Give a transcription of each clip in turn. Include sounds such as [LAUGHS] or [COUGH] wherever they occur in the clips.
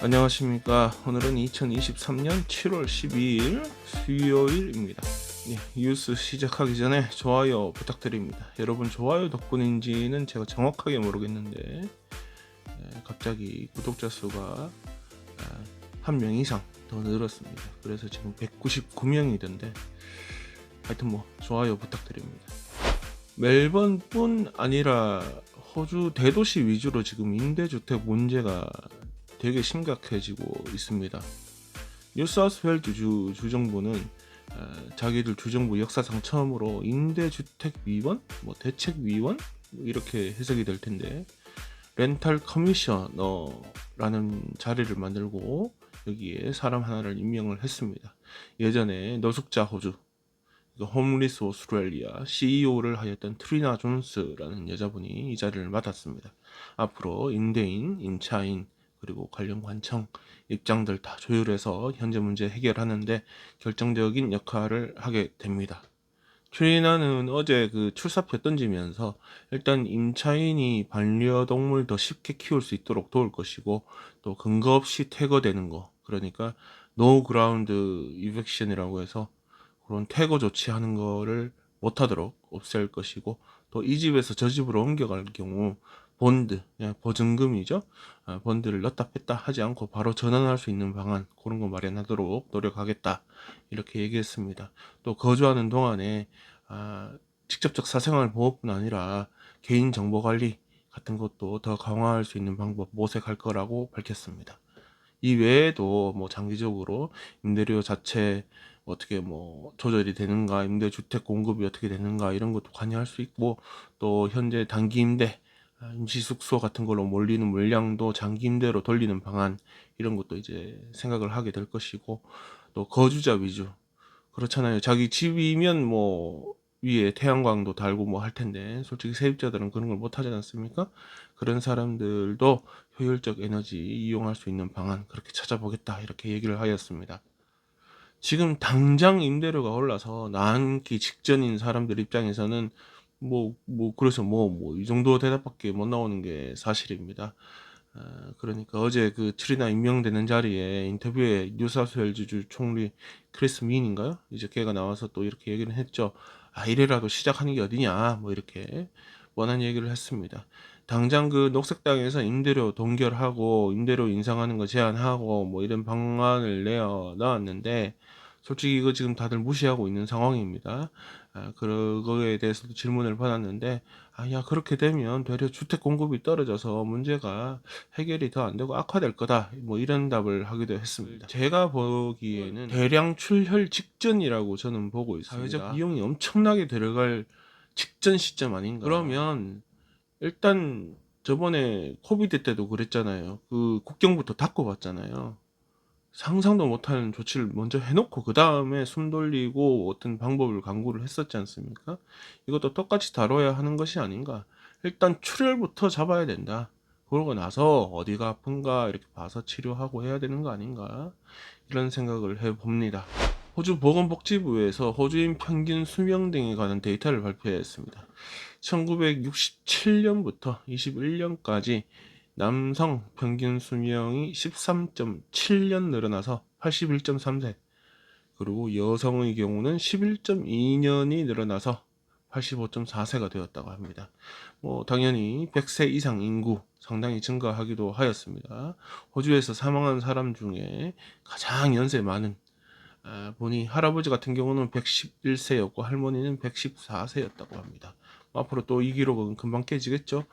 안녕하십니까. 오늘은 2023년 7월 12일 수요일입니다. 예, 뉴스 시작하기 전에 좋아요 부탁드립니다. 여러분 좋아요 덕분인지는 제가 정확하게 모르겠는데 예, 갑자기 구독자 수가 아, 한명 이상 더 늘었습니다. 그래서 지금 199명이던데 하여튼 뭐 좋아요 부탁드립니다. 멜번뿐 아니라 호주 대도시 위주로 지금 임대주택 문제가 되게 심각해지고 있습니다. 뉴사우스웨일즈 주, 주정부는 어, 자기들 주정부 역사상 처음으로 임대주택 위원, 뭐 대책 위원 이렇게 해석이 될 텐데 렌탈 커미셔너라는 자리를 만들고 여기에 사람 하나를 임명을 했습니다. 예전에 노숙자 호주 홈리스 오스트레일리아 CEO를 하였던 트리나 존스라는 여자분이 이 자리를 맡았습니다. 앞으로 임대인, 임차인, 그리고 관련 관청 입장들 다 조율해서 현재 문제 해결하는데 결정적인 역할을 하게 됩니다. 트리나는 어제 그 출사표 던지면서 일단 임차인이 반려동물 더 쉽게 키울 수 있도록 도울 것이고 또 근거 없이 퇴거되는 거 그러니까 노 그라운드 이벡션이라고 해서 그런 퇴거 조치하는 거를 못하도록 없앨 것이고 또 이 집에서 저 집으로 옮겨갈 경우 본드, 그냥 보증금이죠. 아, 본드를 넣다 뺐다 하지 않고 바로 전환할 수 있는 방안 그런 거 마련하도록 노력하겠다 이렇게 얘기했습니다. 또 거주하는 동안에 아, 직접적 사생활 보호뿐 아니라 개인 정보 관리 같은 것도 더 강화할 수 있는 방법 모색할 거라고 밝혔습니다. 이 외에도 뭐 장기적으로 임대료 자체 어떻게 뭐 조절이 되는가, 임대주택 공급이 어떻게 되는가 이런 것도 관여할 수 있고 또 현재 단기 임대 아, 임시 숙소 같은 걸로 몰리는 물량도 장기 임대로 돌리는 방안 이런 것도 이제 생각을 하게 될 것이고 또 거주자 위주 그렇잖아요. 자기 집이면 뭐 위에 태양광도 달고 뭐 할 텐데 솔직히 세입자들은 그런 걸 못 하지 않습니까? 그런 사람들도 효율적 에너지 이용할 수 있는 방안 그렇게 찾아보겠다 이렇게 얘기를 하였습니다. 지금 당장 임대료가 올라서 나앉기 직전인 사람들 입장에서는 뭐, 뭐, 그래서 뭐, 뭐, 이 정도 대답밖에 못 나오는 게 사실입니다. 아, 그러니까 어제 그 트리나 임명되는 자리에 인터뷰에 뉴사우스웨일즈 총리 크리스 민인가요? 이제 걔가 나와서 또 이렇게 얘기를 했죠. 아, 이래라도 시작하는 게 어디냐, 뭐 이렇게 원한 얘기를 했습니다. 당장 그 녹색당에서 임대료 동결하고 임대료 인상하는 거 제한하고 뭐 이런 방안을 내어 나왔는데 솔직히 이거 지금 다들 무시하고 있는 상황입니다. 아, 그거에 대해서도 질문을 받았는데, 아, 야, 그렇게 되면 되려 주택 공급이 떨어져서 문제가 해결이 더 안 되고 악화될 거다. 뭐 이런 답을 하기도 했습니다. 제가 보기에는 대량 출혈 직전이라고 저는 보고 있습니다. 사회적 비용이 엄청나게 들어갈 직전 시점 아닌가. 그러면 일단 저번에 코비드 때도 그랬잖아요. 그 국경부터 닫고 봤잖아요. 상상도 못하는 조치를 먼저 해놓고 그 다음에 숨 돌리고 어떤 방법을 강구를 했었지 않습니까? 이것도 똑같이 다뤄야 하는 것이 아닌가. 일단 출혈부터 잡아야 된다. 그러고 나서 어디가 아픈가 이렇게 봐서 치료하고 해야 되는 거 아닌가. 이런 생각을 해봅니다. 호주 보건복지부에서 호주인 평균 수명 등에 관한 데이터를 발표했습니다. 1967년부터 21년까지 남성 평균 수명이 13.7년 늘어나서 81.3세. 그리고 여성의 경우는 11.2년이 늘어나서 85.4세가 되었다고 합니다. 뭐 당연히 100세 이상 인구 상당히 증가하기도 하였습니다. 호주에서 사망한 사람 중에 가장 연세 많은 아, 보니 할아버지 같은 경우는 111세였고 할머니는 114세였다고 합니다. 앞으로 또 이 기록은 금방 깨지겠죠.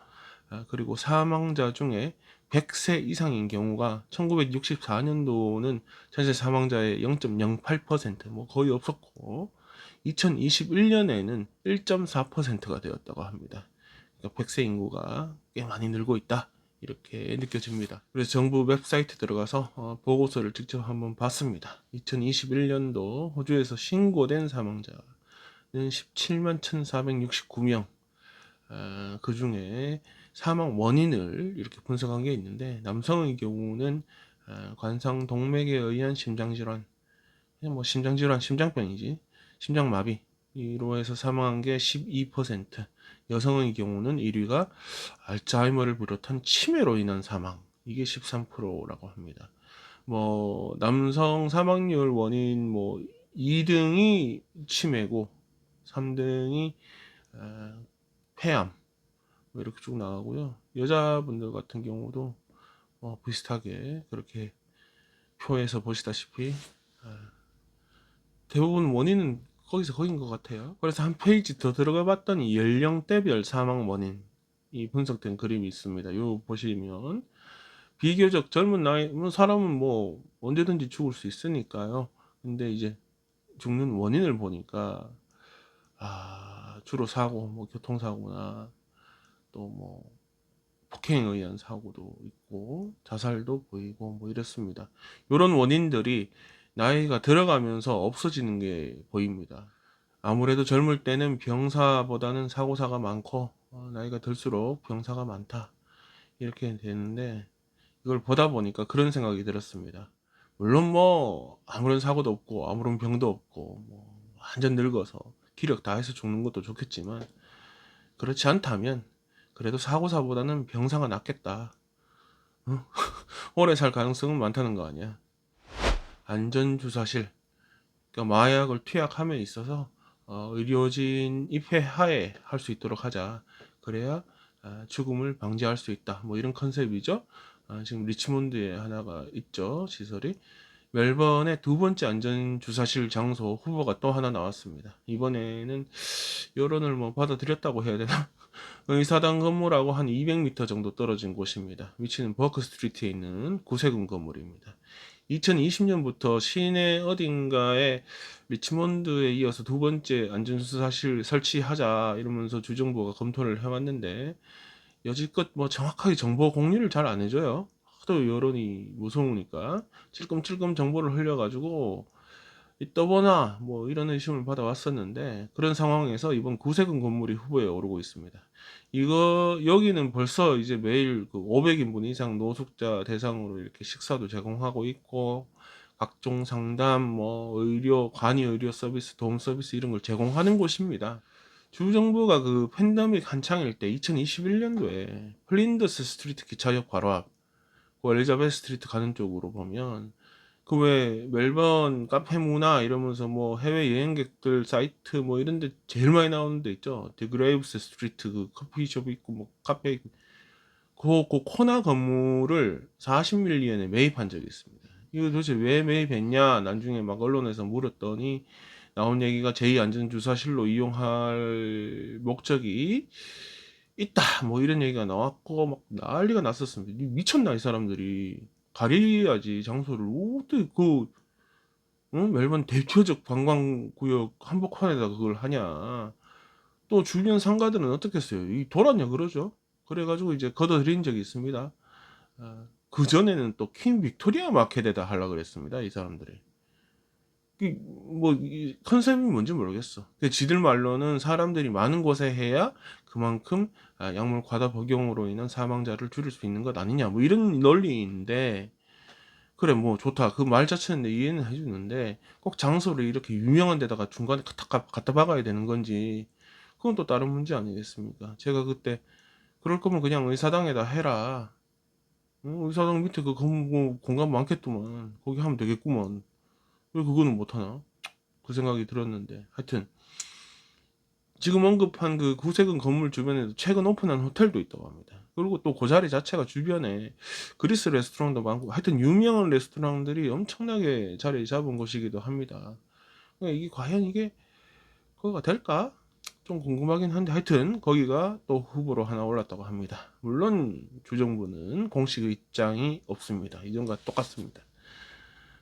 아, 그리고 사망자 중에 100세 이상인 경우가 1964년도는 전체 사망자의 0.08%뭐 거의 없었고 2021년에는 1.4%가 되었다고 합니다. 그러니까 100세 인구가 꽤 많이 늘고 있다. 이렇게 느껴집니다. 그래서 정부 웹사이트 들어가서 어, 보고서를 직접 한번 봤습니다. 2021년도 호주에서 신고된 사망자는 17만 1,469명. 어, 그 중에 사망 원인을 이렇게 분석한 게 있는데 남성의 경우는 어, 관상 동맥에 의한 심장 질환, 그냥 뭐 심장 질환, 심장병이지, 심장 마비로 해서 사망한 게 12%. 여성의 경우는 1위가 알츠하이머를 비롯한 치매로 인한 사망, 이게 13%라고 합니다. 뭐 남성 사망률 원인 뭐 2등이 치매고 3등이 폐암 뭐 이렇게 쭉 나가고요. 여자분들 같은 경우도 뭐 비슷하게 그렇게 표에서 보시다시피 아, 대부분 원인은 거기서 거긴 것 같아요. 그래서 한 페이지 더 들어가 봤더니 연령대별 사망 원인 이 분석된 그림이 있습니다. 요 보시면 비교적 젊은 나이 뭐 사람은 뭐 언제든지 죽을 수 있으니까요. 근데 이제 죽는 원인을 보니까 아 주로 사고 뭐 교통사고나 또 뭐 폭행에 의한 사고도 있고 자살도 보이고 뭐 이렇습니다. 이런 원인들이 나이가 들어가면서 없어지는 게 보입니다. 아무래도 젊을 때는 병사보다는 사고사가 많고 어, 나이가 들수록 병사가 많다 이렇게 되는데 이걸 보다 보니까 그런 생각이 들었습니다. 물론 뭐 아무런 사고도 없고 아무런 병도 없고 뭐 완전 늙어서 기력 다해서 죽는 것도 좋겠지만 그렇지 않다면 그래도 사고사보다는 병사가 낫겠다. 어? [LAUGHS] 오래 살 가능성은 많다는 거 아니야. 안전주사실, 그러니까 마약을 투약함에 있어서 어, 의료진 입회 하에 할 수 있도록 하자. 그래야 아, 죽음을 방지할 수 있다. 뭐 이런 컨셉이죠. 아, 지금 리치몬드에 하나가 있죠. 시설이. 멜번의 두 번째 안전주사실 장소 후보가 또 하나 나왔습니다. 이번에는 여론을 뭐 받아들였다고 해야 되나? [LAUGHS] 의사당 건물하고 한 200m 정도 떨어진 곳입니다. 위치는 버크 스트리트에 있는 구세군 건물입니다. 2020년부터 시내 어딘가에 리치몬드에 이어서 두 번째 안전수사실 설치하자 이러면서 주정부가 검토를 해왔는데 여지껏 뭐 정확하게 정보 공유를 잘 안 해줘요. 하도 여론이 무서우니까 찔끔찔끔 정보를 흘려가지고 떠보나 뭐 이런 의심을 받아왔었는데 그런 상황에서 이번 구세군 건물이 후보에 오르고 있습니다. 이거 여기는 벌써 이제 매일 그 500인분 이상 노숙자 대상으로 이렇게 식사도 제공하고 있고 각종 상담, 뭐 의료, 간이 의료 서비스, 도움 서비스 이런 걸 제공하는 곳입니다. 주 정부가 그 팬데믹 한창일 때 2021년도에 플린더스 스트리트 기차역 바로 앞, 그 엘리자베스 스트리트 가는 쪽으로 보면 그 왜 멜번 카페 문화 이러면서 뭐 해외 여행객들 사이트 뭐 이런 데 제일 많이 나오는 데 있죠. 디그레이브스 스트리트 그 커피숍 있고 뭐 카페 그, 그 코나 건물을 40밀리언에 매입한 적이 있습니다. 이거 도대체 왜 매입했냐? 나중에 막 언론에서 물었더니 나온 얘기가 제2안전주사실로 이용할 목적이 있다. 뭐 이런 얘기가 나왔고 막 난리가 났었습니다. 미쳤나 이 사람들이 가려야지 장소를 어떻게 그 응? 멜번 대표적 관광구역 한복판에다 그걸 하냐. 또 주변 상가들은 어떻겠어요? 이 돌았냐 그러죠. 그래가지고 이제 걷어들인 적이 있습니다. 아, 그 전에는 또퀸 빅토리아 마켓에다 하려 그랬습니다. 이 사람들이. 이, 뭐이 컨셉이 뭔지 모르겠어. 근데 지들 말로는 사람들이 많은 곳에 해야 그만큼 아, 약물 과다 복용으로 인한 사망자를 줄일 수 있는 것 아니냐. 뭐 이런 논리인데 그래 뭐 좋다. 그 말 자체는 이해는 해주는데 꼭 장소를 이렇게 유명한 데다가 중간에 갖다, 갖다 박아야 되는 건지 그건 또 다른 문제 아니겠습니까? 제가 그때 그럴 거면 그냥 의사당에다 해라. 응? 의사당 밑에 그 공간 많겠더만 거기 하면 되겠구먼. 왜 그거는 못하나? 그 생각이 들었는데 하여튼 지금 언급한 그 구세근 건물 주변에도 최근 오픈한 호텔도 있다고 합니다. 그리고 또 그 자리 자체가 주변에 그리스 레스토랑도 많고 하여튼 유명한 레스토랑들이 엄청나게 자리 잡은 곳이기도 합니다. 그러니까 이게 과연 이게 그거가 될까? 좀 궁금하긴 한데 하여튼 거기가 또 후보로 하나 올랐다고 합니다. 물론 주정부는 공식 입장이 없습니다. 이전과 똑같습니다.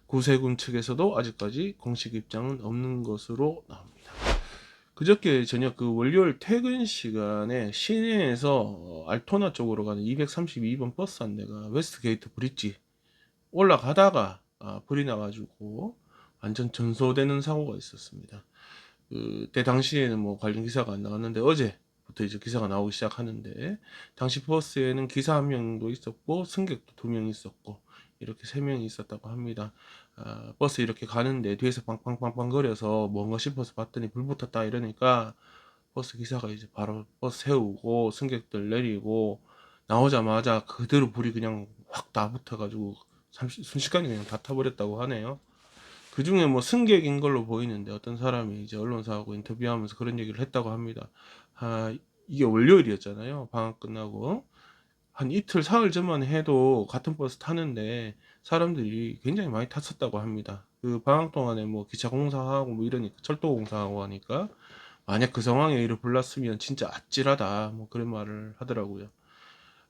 구세군 측에서도 아직까지 공식 입장은 없는 것으로 나옵니다. 그저께 저녁 그 월요일 퇴근 시간에 시내에서 어, 알토나 쪽으로 가는 232번 버스 한 대가 웨스트게이트 브릿지 올라가다가 아, 불이 나가지고 완전 전소되는 사고가 있었습니다. 그때 당시에는 뭐 관련 기사가 안 나왔는데 어제부터 이제 기사가 나오기 시작하는데 당시 버스에는 기사 한 명도 있었고 승객도 두 명 있었고 이렇게 세 명이 있었다고 합니다. 아, 버스 이렇게 가는데 뒤에서 빵빵빵빵 거려서 뭔가 싶어서 봤더니 불 붙었다 이러니까 버스 기사가 이제 바로 버스 세우고 승객들 내리고 나오자마자 그대로 불이 그냥 확 다 붙어가지고 30, 순식간에 그냥 다 타버렸다고 하네요. 그 중에 뭐 승객인 걸로 보이는데 어떤 사람이 이제 언론사하고 인터뷰하면서 그런 얘기를 했다고 합니다. 아, 이게 월요일이었잖아요. 방학 끝나고. 한 이틀, 사흘 전만 해도 같은 버스 타는데 사람들이 굉장히 많이 탔었다고 합니다. 그 방학 동안에 뭐 기차 공사하고 뭐 이러니까 철도 공사하고 하니까 만약 그 상황에 이를 불났으면 진짜 아찔하다 뭐 그런 말을 하더라고요.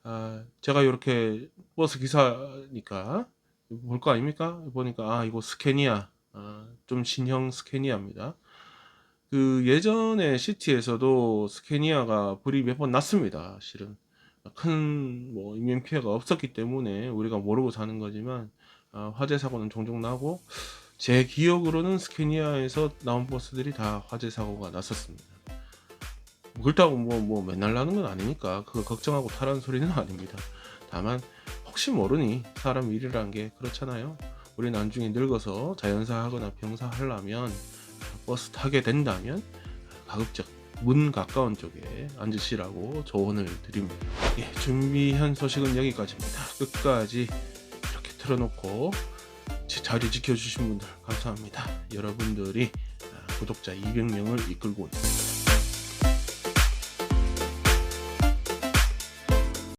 아, 제가 이렇게 버스 기사니까 볼 거 아닙니까? 보니까 아 이거 스캐니아 아, 좀 신형 스캐니아입니다. 그 예전에 시티에서도 스캐니아가 불이 몇 번 났습니다. 실은 큰 뭐 인명 피해가 없었기 때문에 우리가 모르고 사는 거지만 아, 화재 사고는 종종 나고 제 기억으로는 스캐니아에서 나온 버스들이 다 화재 사고가 났었습니다. 뭐 그렇다고 뭐, 뭐 맨날 나는 건 아니니까 그거 걱정하고 타라는 소리는 [LAUGHS] 아닙니다. 다만 혹시 모르니 사람 일이란 게 그렇잖아요. 우리 나중에 늙어서 자연사 하거나 병사 하려면 버스 타게 된다면 가급적 문 가까운 쪽에 앉으시라고 조언을 드립니다. 예, 준비한 소식은 여기까지입니다. 끝까지 이렇게 틀어놓고 제 자리 지켜주신 분들 감사합니다. 여러분들이 아, 구독자 200명을 이끌고 있습니다.